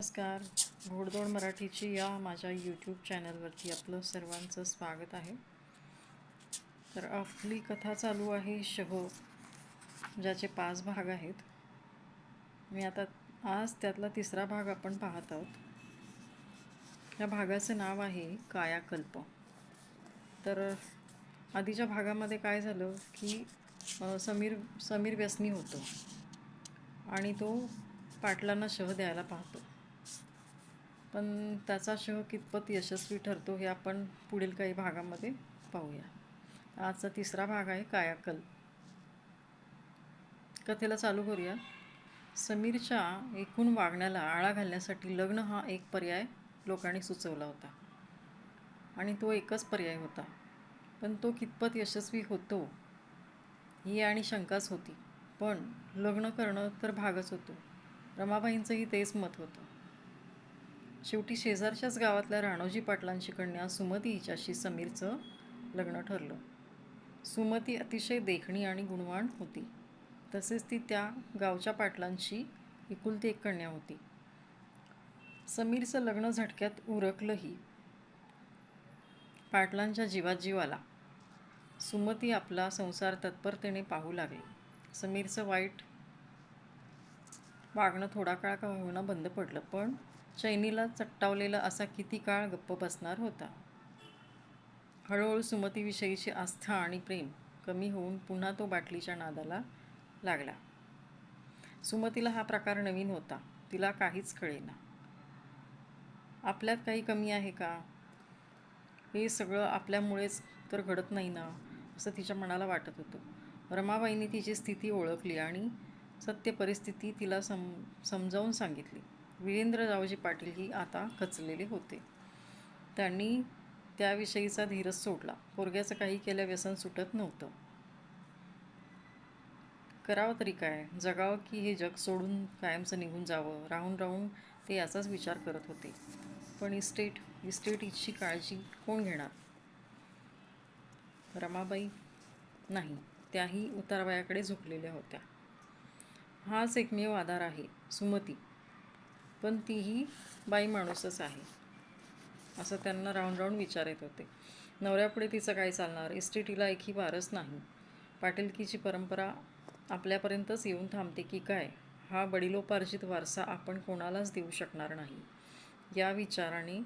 नमस्कार. घोडदोड मराठीची या माझ्या यूट्यूब चॅनलवरती आपलं सर्वांचं स्वागत आहे. तर आपली कथा चालू आहे शह ज्याचे पाच भाग आहेत. मी आता आज त्यातला तिसरा भाग आपण पाहत आहोत. या भागाचं नाव आहे कायाकल्प. तर आधीच्या भागामध्ये काय झालं की समीर समीर व्यसनी होतो. आणि तो पाटलांना शह द्यायला पाहतो. पण त्याचा शह कितपत यशस्वी ठरतो हे आपण पुढील काही भागामध्ये पाहूया. आजचा तिसरा भाग आहे कायाकल्प. कथेला चालू करूया. समीरच्या एकूण वागण्याला आळा घालण्यासाठी लग्न हा एक पर्याय लोकांनी सुचवला होता. आणि तो एकच पर्याय होता. पण तो कितपत यशस्वी होतो ही आणि शंकाच होती. पण लग्न करणं तर भागच होतो. रमाबाईंचंही तेच मत होतं. शेवटी शेजारच्याच गावातल्या राणोजी पाटलांची कन्या सुमती हिच्याशी समीरचं लग्न ठरलं. सुमती अतिशय देखणी आणि गुणवान होती. तसेच ती त्या गावच्या पाटलांची एकुलती एक कन्या होती. समीरचं लग्न झटक्यात उरकलंही. पाटलांच्या जीवात जीव आला सुमती आपला संसार तत्परतेने पाहू लागली. समीरचं वाईट वागणं थोडा काळ का होणं बंद पडलं पण चैनीला चट्टावलेला असा किती काळ गप्प बसणार होता? हळूहळू सुमतीविषयीची आस्था आणि प्रेम कमी होऊन पुन्हा तो बाटलीच्या नादाला लागला. सुमतीला हा प्रकार नवीन होता. तिला काहीच कळेना. आपल्यात काही कमी आहे का? हे सगळं आपल्यामुळेच तर घडत नाही ना असं तिच्या मनाला वाटत होतं. रमाबाईंनी तिची स्थिती ओळखली आणि सत्य परिस्थिती तिला सम समजावून सांगितली. वीरेंद्ररावजी पाटील ही आता खचलेले होते. त्यांनी त्याविषयीचा धीरज सोडला. पोरग्याचं काही केल्या व्यसन सुटत नव्हतं. करावं तरी काय? जगावं की हे जग सोडून कायमचं निघून जावं? राहून राहून ते याचाच विचार करत होते. पण इस्टेट इस्टेट इची काळजी कोण घेणार? रमाबाई नाही. त्याही उतारवयाकडे झुकलेल्या होत्या. हाच एकमेव आधार आहे. सुमती पण तीही बाई माणूसच आहे. असं त्यांना राऊंड राऊंड विचार येत होते. नवऱ्यापुढे तिचं काय चालणार? इस्टेटीला एकही वारस नाही. पाटीलकीची परंपरा आपल्यापर्यंतच येऊन थांबते की काय? हा वडिलोपार्जित वारसा आपण कोणालाच देऊ शकणार नाही. या विचाराने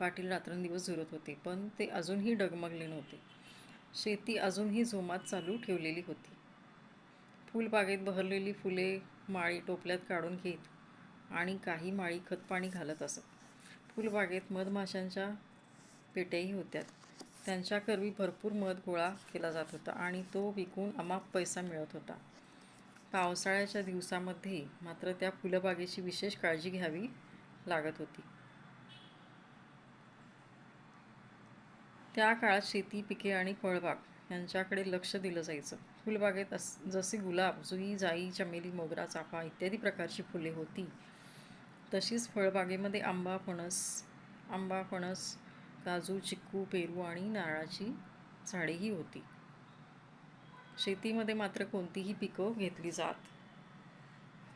पाटील रात्रंदिवस झुरत होते पण ते अजूनही डगमगले नव्हते. शेती अजूनही झोमात चालू ठेवलेली होती. फुलबागेत बहरलेली फुले माळी टोपल्यात काढून घेत आणि काही माळी खतपाणी घालत असत. फुलबागेत मधमाशांच्या पेट्याही होत्या त्यांच्याकरवी भरपूर मध गोळा केला जात होता आणि तो विकून अमाप पैसा मिळत होता. पावसाळ्याच्या दिवसामध्ये मात्र त्या फुलबागेची विशेष काळजी घ्यावी लागत होती. त्या काळात शेती पिके आणि फळबाग यांच्याकडे लक्ष दिलं जायचं. फुलबागेत अस जसे गुलाब जुई जाई चमेली मोगरा चाफा इत्यादी प्रकारची फुले होती. तशीच फळबागेमध्ये आंबा फणस आंबा फणस काजू चिक्कू पेरू आणि नारळाची झाडेही होती. शेतीमध्ये मात्र कोणतीही पिकं घेतली जात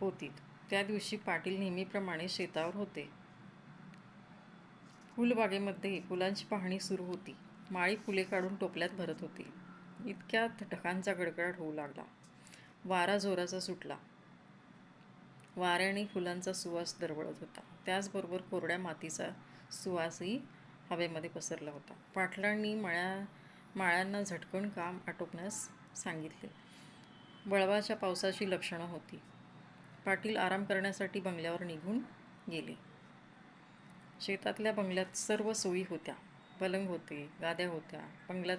होती. त्या दिवशी पाटील नेहमीप्रमाणे शेतावर होते. फुलबागेमध्ये फुलांची पाहणी सुरू होती. माळी फुले काढून टोपल्यात भरत होती. इतक्यात ढगांचा गडगडाट होऊ लागला. वारा जोराचा सुटला. वाऱ्याने फुलांचा सुवास दरवळत होता. त्याचबरोबर कोरड्या मातीचा सुवासही हवेमध्ये पसरला होता. पाटलांनी मळ्या माळ्यांना झटकून काम आटोपण्यास सांगितले. वळवाच्या पावसाची लक्षणं होती. पाटील आराम करण्यासाठी बंगल्यावर निघून गेले. शेतातल्या बंगल्यात सर्व सोयी होत्या. पलंग होते गाद्या होत्या. बंगल्यात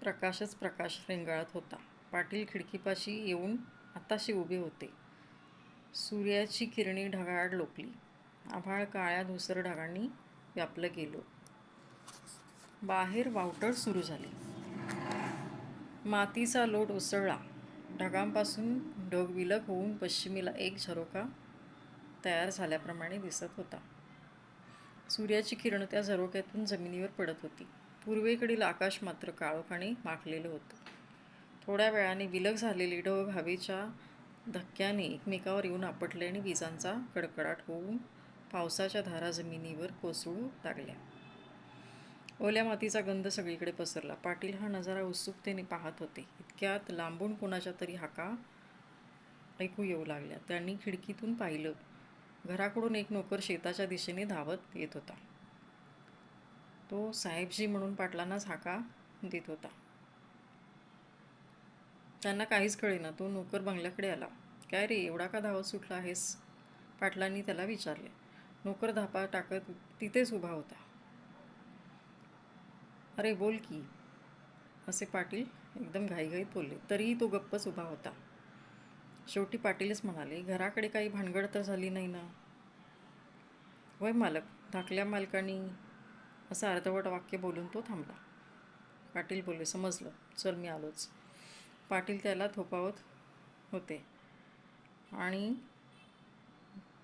प्रकाशच प्रकाश रेंगाळत होता. पाटील खिडकीपाशी येऊन आताशी उभे होते. सूर्याची किरणी ढगाळ लोकली. आभाळ काळ्या धुसर ढगांनी व्यापलं गेलो. बाहेर वावटळ सुरू झाली. मातीचा लोट उसळला. ढगांपासून ढग विलग होऊन पश्चिमेला एक झरोका तयार झाल्याप्रमाणे दिसत होता. सूर्याची किरण त्या झरोक्यातून जमिनीवर पडत होती. पूर्वेकडील आकाश मात्र काळोखाने माखलेलं होतं. थोड्या वेळाने विलग झालेले ढग हवेच्या धक्क्याने एकमेकावर येऊन आपटले आणि विजांचा कडकडाट होऊन पावसाच्या धारा जमिनीवर कोसळू लागल्या. ओल्या मातीचा गंध सगळीकडे पसरला. पाटील हा नजारा उत्सुकतेने पाहत होते. इतक्यात लांबून कोणाच्या तरी हाका ऐकू येऊ लागल्या. त्यांनी खिडकीतून पाहिलं. घराकडून एक नोकर शेताच्या दिशेने धावत येत होता. तो साहेबजी म्हणून पाटलांनाच हाका देत होता. त्यांना काहीच कळेना. तो नोकर बंगल्याकडे आला. काय रे एवढा का धावत सुटला आहेस? पाटलांनी त्याला विचारले. नोकर धापा टाकत तिथेच उभा होता. अरे बोल की असे पाटील एकदम घाईघाईत बोलले. तरीही तो गप्पच उभा होता. शेवटी पाटीलच म्हणाले घराकडे काही भानगड तर झाली नाही ना? वय मालक धाकल्या मालकानी असं अर्धवट वाक्य बोलून तो थांबला. पाटील बोलले समजलं. चल मी आलोच. पाटील त्याला थोपावत होते. आणि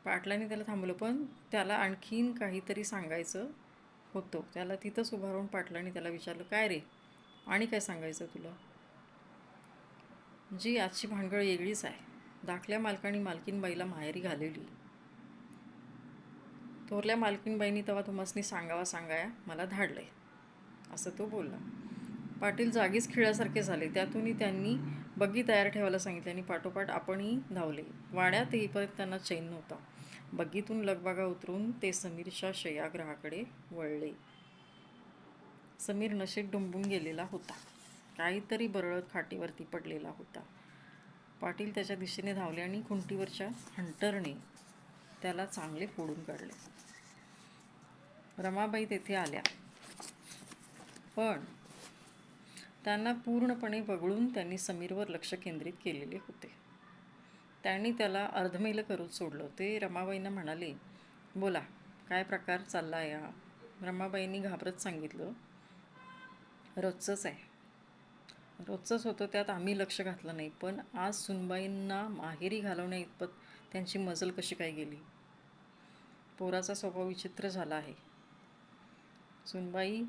पाटलाने त्याला थांबवलं पण त्याला आणखीन काहीतरी सांगायचं होतं. त्याला तिथंच उभारून राहून पाटलाने त्याला विचारलं काय रे? आणि काय सांगायचं तुला? जी आजची भानगड वेगळीच आहे. धाकल्या मालकाने मालकीनबाईला माहेरी घालवली. थोरल्या मालकीनबाईंनी तेव्हा तुम्हासनी सांगावा सांगाया मला धाडलंय. असं तो बोलला. पाटील जागीच खिळ्यासारखे झाले. त्यातूनही त्यांनी बग्गी तयार ठेवायला सांगितले आणि पाठोपाठ आपणही धावले. वाड्यात येईपर्यंत त्यांना चैन नव्हता. बग्गीतून लगबागा उतरून ते समीरच्या शयाग्रहाकडे वळले. समीर नशेत डुंबून गेलेला होता. काहीतरी बरळत खाटीवरती पडलेला होता. पाटील त्याच्या दिशेने धावले आणि खुंटीवरच्या हंटरने त्याला चांगले फोडून काढले. रमाबाई तेथे आल्या. पण त्यांना पूर्णपणे वगळून त्यांनी समीरवर लक्ष केंद्रित केलेले होते. त्यांनी त्याला अर्धमेल करून सोडलं. ते रमाबाईंना म्हणाले बोला काय प्रकार चालला आहे हा? रमाबाईंनी घाबरत सांगितलं रोजचंच आहे. रोजचंच होतं त्यात आम्ही लक्ष घातलं नाही पण आज सुनबाईंना माहेरी घालवण्या इतपत त्यांची मजल कशी काय गेली? पोराचा स्वभाव विचित्र झाला आहे. सुनबाई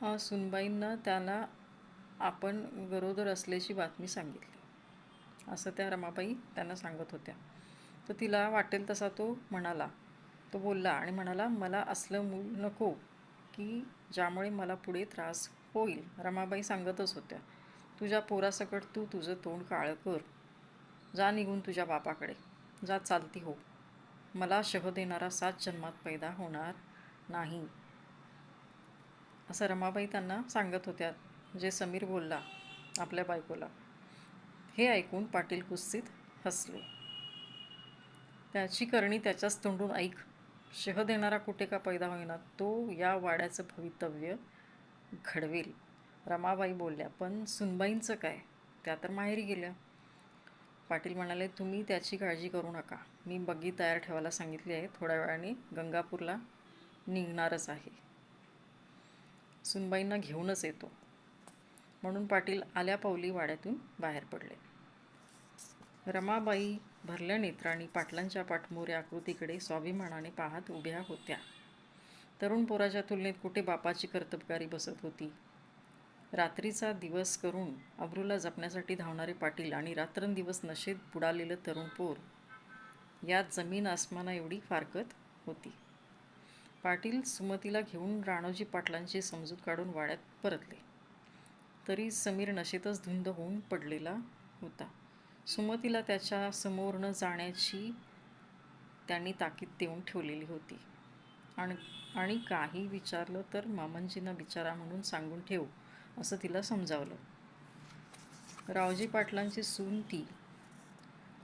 हा सुनबाईंना त्याला आपण गरोदर असल्याची बातमी सांगितली. असं त्या रमाबाई त्यांना सांगत होत्या. तर तिला वाटेल तसा तो म्हणाला. तो बोलला आणि म्हणाला मला असलं मूल नको की ज्यामुळे मला पुढे त्रास होईल. रमाबाई सांगतच होत्या. तुझ्या पोरासकट तू तुझं तोंड काळं कर. जा निघून तुझ्या बापाकडे. जा चालती हो. मला शह देणारा सात जन्मात पैदा होणार नाही. असं रमाबाई त्यांना सांगत होत्या जे समीर बोलला आपल्या बायकोला. हे ऐकून पाटील कुस्तीत हसले. त्याची करणी त्याच्याच तोंडून ऐक शह देणारा कुठे का पैदा होईना तो या वाड्याचं भवितव्य घडवेल. रमाबाई बोलल्या पण सुनबाईंचं काय? त्या तर माहेरी गेल्या. पाटील म्हणाले तुम्ही त्याची काळजी करू नका. मी बग्गी तयार ठेवायला सांगितली आहे. थोड्या वेळाने गंगापूरला निघणारच आहे. सुनबाईंना घेऊनच येतो. म्हणून पाटील आल्या पावली वाड्यातून बाहेर पडले. रमाबाई भरल्या नेत्रांनी पाटलांच्या पाठमोऱ्या आकृतीकडे स्वाभिमानाने पाहत उभ्या होत्या. तरुण पोराच्या तुलनेत कुठे बापाची कर्तबगारी बसत होती? रात्रीचा दिवस करून अब्रूला जपण्यासाठी धावणारे पाटील आणि रात्रंदिवस नशेत बुडालेलं तरुण पोर यात जमीन आसमाना एवढी फारकत होती. पाटील सुमतीला घेऊन राणोजी पाटलांची समजूत काढून वाड्यात परतले. तरी समीर नशेतच धुंद होऊन पडलेला होता. सुमतीला त्याच्यासमोर न जाण्याची त्यांनी ताकीद देऊन ठेवलेली होती. आणि आणि काही विचारलं तर मामनजींना विचारा म्हणून सांगून ठेव असं तिला समजावलं. रावजी पाटलांची सून ती.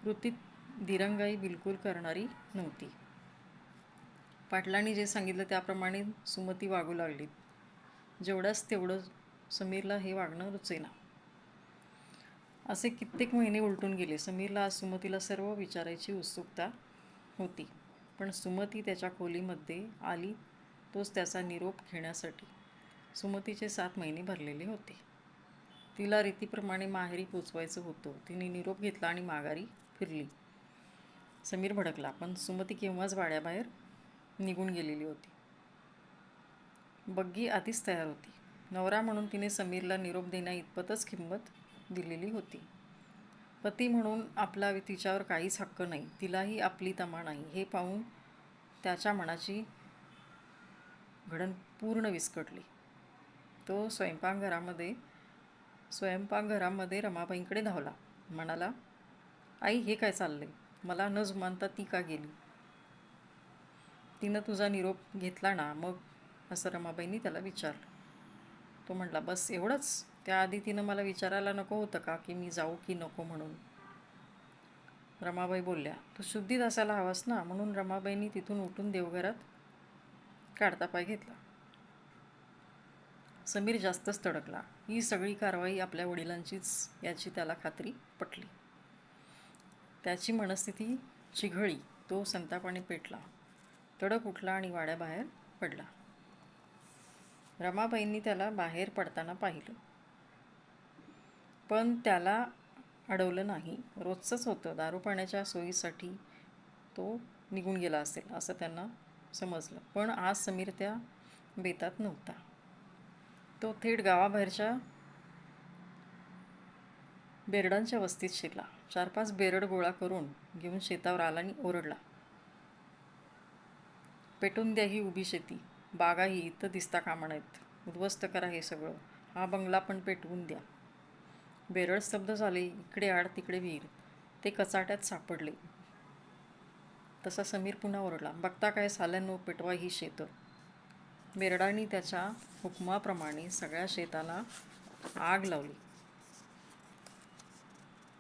कृतीत दिरंगाई बिलकुल करणारी नव्हती. पाटलांनी जे सांगितलं त्याप्रमाणे सुमती वागू लागली. जेवढंच तेवढं समीरला हे वागणं रुचेना. असे कित्येक महिने उलटून गेले. समीरला आज सुमतीला सर्व विचारायची उत्सुकता होती. पण सुमती त्याच्या खोलीमध्ये आली तोच त्याचा निरोप घेण्यासाठी. सुमतीचे सात महिने भरलेले होते. तिला रीतीप्रमाणे माहेरी पोचवायचं होतं. तिने निरोप घेतला आणि माघारी फिरली. समीर भडकला पण सुमती केव्हाच वाड्याबाहेर निघून गेलेली होती. बग्गी आधीच तयार होती. नवरा म्हणून तिने समीरला निरोप देण्या इतपतच किंमत दिलेली होती. पती म्हणून आपला तिच्यावर काहीच हक्क नाही. तिलाही आपली तमा नाही. हे पाहून त्याच्या मनाची घडण पूर्ण विस्कटली. तो स्वयंपाकघरामध्ये स्वयंपाकघरामध्ये रमाबाईंकडे धावला. म्हणाला आई हे काय चाललंय? मला न जुमानता ती का गेली? तिनं तुझा निरोप घेतला ना मग असं रमाबाईंनी त्याला विचारलं. तो म्हटला बस एवढंच? त्याआधी तिनं मला विचारायला नको होतं का की मी जाऊ की नको म्हणून? रमाबाई बोलल्या तू शुद्धीत असायला हवास ना म्हणून रमाबाईंनी तिथून उठून देवघरात काढता पाय घेतला. समीर जास्तच तडकला. ही सगळी कारवाई आपल्या वडिलांचीच याची त्याला खात्री पटली. त्याची मनस्थिती चिघळी तो संतापाने पेटला. तडक उठला आणि वाड्याबाहेर पडला. रमाबाईंनी त्याला बाहेर पडताना पाहिलं. पण त्याला अडवलं नाही. रोजचंच होतं. दारू पाण्याच्या सोयीसाठी तो निघून गेला असेल असं त्यांना समजलं. पण आज समीर त्या बेतात नव्हता. तो थेट गावाबाहेरच्या बेरडांच्या वस्तीत शिरला. चार पाच बेरड गोळा करून घेऊन शेतावर आला आणि ओरडला. पेटून द्या ही उभी शेती. बागाही इथं दिसता कामा नाहीत. उद्ध्वस्त करा हे सगळं. हा बंगला पण पेटवून द्या. बेरळ स्तब्ध झाले. इकडे आड तिकडे विहीर. ते कचाट्यात सापडले. तसा समीर पुन्हा ओरडला. बघता काय साल्यानो पेटवा ही शेतं. बेरडांनी त्याच्या हुकमाप्रमाणे सगळ्या शेताला आग लावली.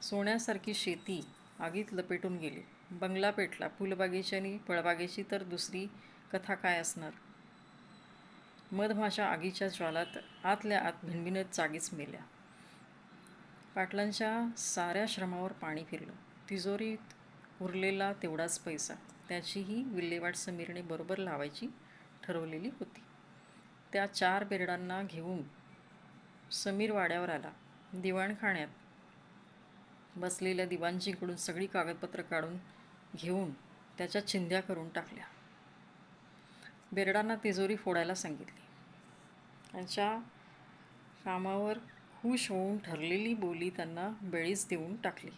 सोन्यासारखी शेती आगीत लपेटून गेली. बंगला पेटला. फुलबागेची आणि फळबागेची तर दुसरी कथा काय असणार? मधमाशा आगीच्या ज्वालात आतल्या आत भिणभिणत जागीच मेल्या. पाटलांच्या साऱ्या श्रमावर पाणी फिरलं. तिजोरीत उरलेला तेवढाच पैसा. त्याचीही विल्हेवाट समीरने बरोबर लावायची ठरवलेली होती. त्या चार बेरडांना घेऊन समीर वाड्यावर आला. दिवाणखाण्यात बसलेल्या दिवाणजीकडून सगळी कागदपत्रं काढून घेऊन त्याच्या चिंध्या करून टाकल्या. बेरडांना तिजोरी फोडायला सांगितली. त्यांच्या कामावर खुश होऊन ठरलेली बोली त्यांना बेळीच देऊन टाकली.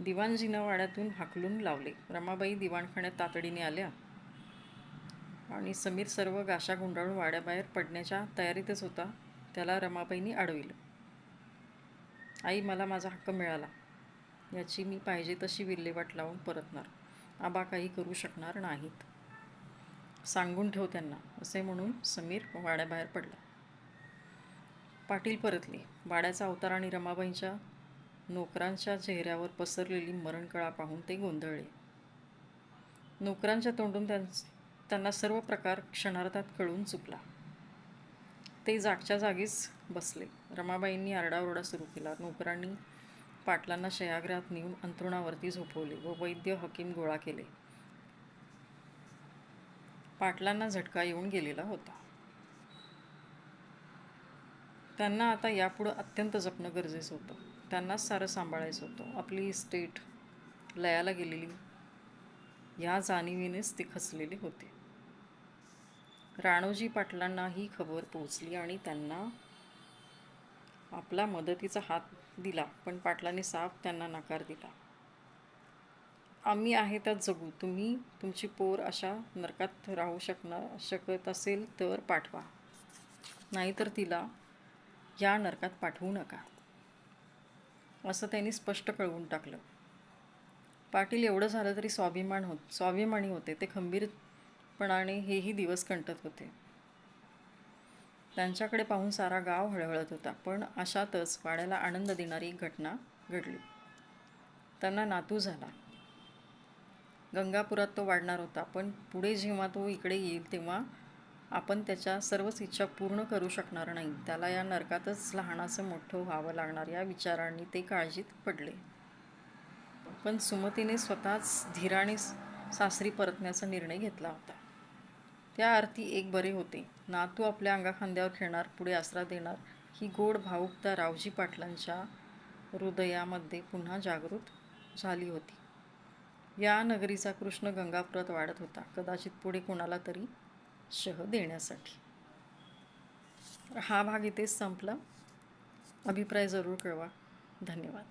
दिवाणजीनं वाड्यातून हाकलून लावले. रमाबाई दिवाणखाण्यात तातडीने आल्या आणि समीर सर्व गाशा गुंडाळून वाड्याबाहेर पडण्याच्या तयारीतच होता. त्याला रमाबाईंनी अडविलं. आई मला माझा हक्क मिळाला. याची मी पाहिजे तशी विल्हेवाट लावून परतणार. आबा काही करू शकणार नाहीत. सांगून ठेव त्यांना असे म्हणून समीर वाड्याबाहेर पडला. पाटील परतले. वाड्याचा अवतार आणि रमाबाईंच्या नोकरांच्या चेहऱ्यावर पसरलेली मरणकळा पाहून ते गोंधळले. नोकरांच्या तोंडून त्यां त्यांना सर्व प्रकार क्षणार्धात कळून चुकला. ते जागच्या जागीच बसले. रमाबाईंनी आरडाओरडा सुरू केला. नोकरांनी पाटलांना शयागृहात नेऊन अंथरुणावरती झोपवले व वैद्य हकीम गोळा केले. पाटलांना झटका येऊन गेलेला होता. त्यांना आता यापुढं अत्यंत जपणं गरजेचं होतं. त्यांनाच सारं सांभाळायचं होतं. आपली स्टेट लयाला गेलेली या जाणीवीनेच ते खचलेले होते. राणोजी पाटलांना ही खबर पोहोचली आणि त्यांना आपला मदतीचा हात दिला पण पाटलांनी साफ त्यांना नकार दिला. आम्ही आहे त्यात जगू तुम्ही तुमची पोर अशा नरकात राहू शकणार शकत असेल तर पाठवा. नाहीतर तिला या नरकात पाठवू नका. असं त्यांनी स्पष्ट कळवून टाकलं. पाटील एवढं झालं तरी स्वाभिमान होत स्वाभिमानी होते. ते खंबीर खंबीरपणाने हेही दिवस कंटत होते. त्यांच्याकडे पाहून सारा गाव हळहळत होता पण अशातच वाड्याला आनंद देणारी एक घटना घडली. त्यांना नातू झाला. गंगापुरात तो वाढणार होता पण पुढे जेव्हा तो इकडे येईल तेव्हा आपण त्याच्या सर्वच इच्छा पूर्ण करू शकणार नाही. त्याला या नरकातच लहानाचं मोठं व्हावं लागणार या विचारांनी ते काळजीत पडले. पण सुमतीने स्वतःच धीराने सासरी परतण्याचा निर्णय घेतला होता. त्या आरती एक बरे होते. नातू आपल्या अंगाखांद्यावर खेळणार पुढे आसरा देणार. ही गोड भावुकता रावजी पाटलांच्या हृदयामध्ये पुन्हा जागृत झाली होती. या नगरीचा कृष्ण गंगापुरात वाढत होता. कदाचित पुढे कोणाला तरी शह देण्यासाठी. हा भाग इथेच संपला. अभिप्राय जरूर कळवा. धन्यवाद.